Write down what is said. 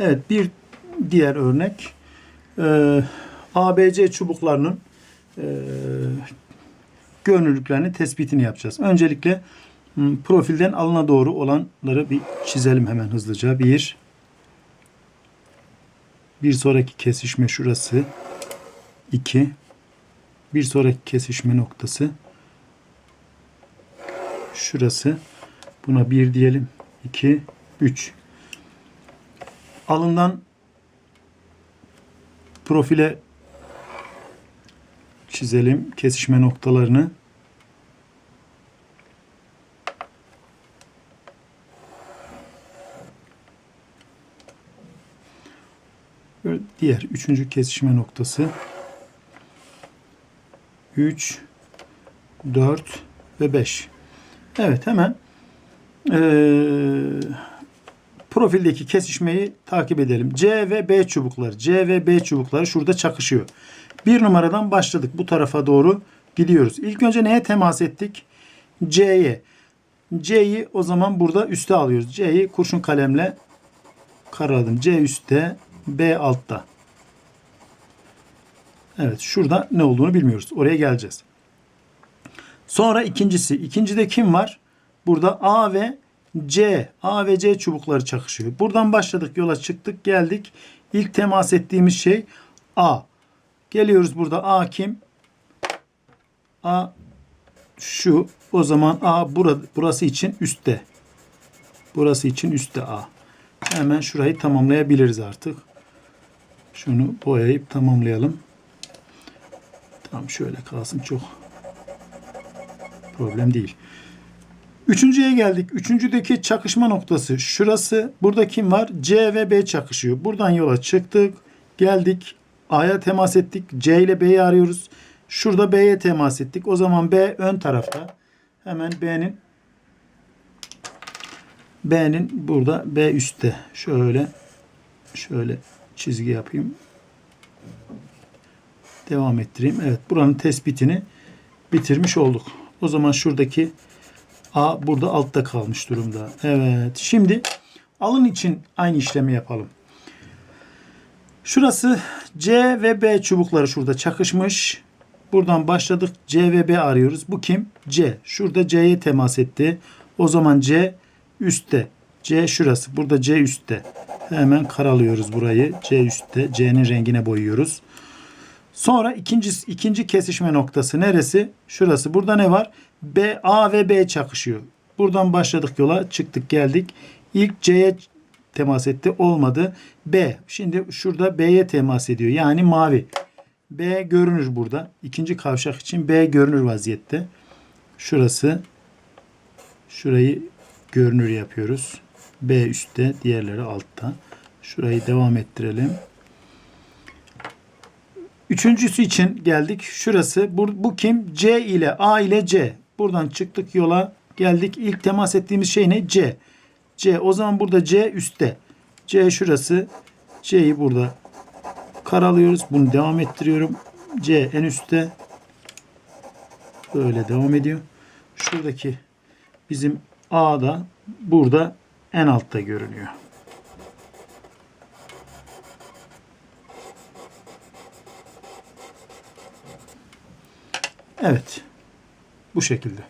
Evet bir diğer örnek e, ABC çubuklarının e, görünürlüklerinin tespitini yapacağız. Öncelikle m, profilden alına doğru olanları bir çizelim hemen hızlıca. Bir bir sonraki kesişme şurası. 2 bir sonraki kesişme noktası şurası. Buna 1 diyelim. 2 3 alından profile çizelim kesişme noktalarını. Diğer üçüncü kesişme noktası. 3 4 ve 5. Evet hemen eee profildeki kesişmeyi takip edelim. C ve B çubukları. C ve B çubukları şurada çakışıyor. Bir numaradan başladık. Bu tarafa doğru gidiyoruz. İlk önce neye temas ettik? C'ye. C'yi o zaman burada üste alıyoruz. C'yi kurşun kalemle karaladım. C üstte, B altta. Evet şurada ne olduğunu bilmiyoruz. Oraya geleceğiz. Sonra ikincisi. İkincide kim var? Burada A ve C. A ve C çubukları çakışıyor. Buradan başladık yola çıktık geldik. İlk temas ettiğimiz şey A. Geliyoruz burada A kim? A şu. O zaman A burada, burası için üstte. Burası için üstte A. Hemen şurayı tamamlayabiliriz artık. Şunu boyayıp tamamlayalım. Tamam şöyle kalsın çok problem değil. Üçüncüye geldik. Üçüncüdeki çakışma noktası şurası. Burada kim var? C ve B çakışıyor. Buradan yola çıktık. Geldik. A'ya temas ettik. C ile B'yi arıyoruz. Şurada B'ye temas ettik. O zaman B ön tarafta. Hemen B'nin B'nin burada B üstte. Şöyle şöyle çizgi yapayım. Devam ettireyim. Evet buranın tespitini bitirmiş olduk. O zaman şuradaki A burada altta kalmış durumda. Evet. Şimdi alın için aynı işlemi yapalım. Şurası C ve B çubukları şurada çakışmış. Buradan başladık. C ve B arıyoruz. Bu kim? C. Şurada C'ye temas etti. O zaman C üstte. C şurası. Burada C üstte. Hemen karalıyoruz burayı. C üstte. C'nin rengine boyuyoruz. Sonra ikinci, ikinci kesişme noktası neresi? Şurası. Burada ne var? B, A ve B çakışıyor. Buradan başladık yola. Çıktık geldik. İlk C'ye temas etti. Olmadı. B. Şimdi şurada B'ye temas ediyor. Yani mavi. B görünür burada. İkinci kavşak için B görünür vaziyette. Şurası. Şurayı görünür yapıyoruz. B üstte. Diğerleri altta. Şurayı devam ettirelim. Üçüncüsü için geldik. Şurası. Bu, bu kim? C ile A ile C. Buradan çıktık yola geldik. İlk temas ettiğimiz şey ne? C. C. O zaman burada C üstte. C şurası. C'yi burada karalıyoruz. Bunu devam ettiriyorum. C en üstte. Böyle devam ediyor. Şuradaki bizim A da burada en altta görünüyor. Evet. Bu şekilde.